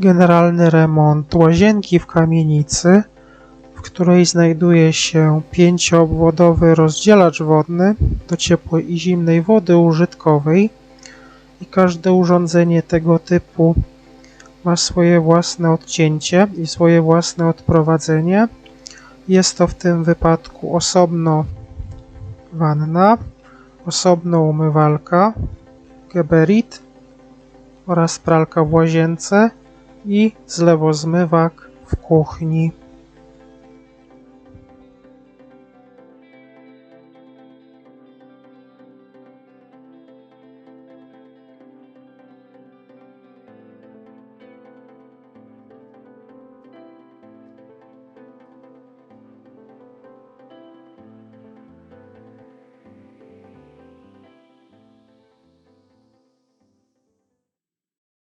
generalny remont łazienki w kamienicy, w której znajduje się pięcioobwodowy rozdzielacz wodny do ciepłej i zimnej wody użytkowej i każde urządzenie tego typu ma swoje własne odcięcie i swoje własne odprowadzenie. Jest to w tym wypadku osobno wanna, osobno umywalka, geberit oraz pralka w łazience i zlewozmywak w kuchni.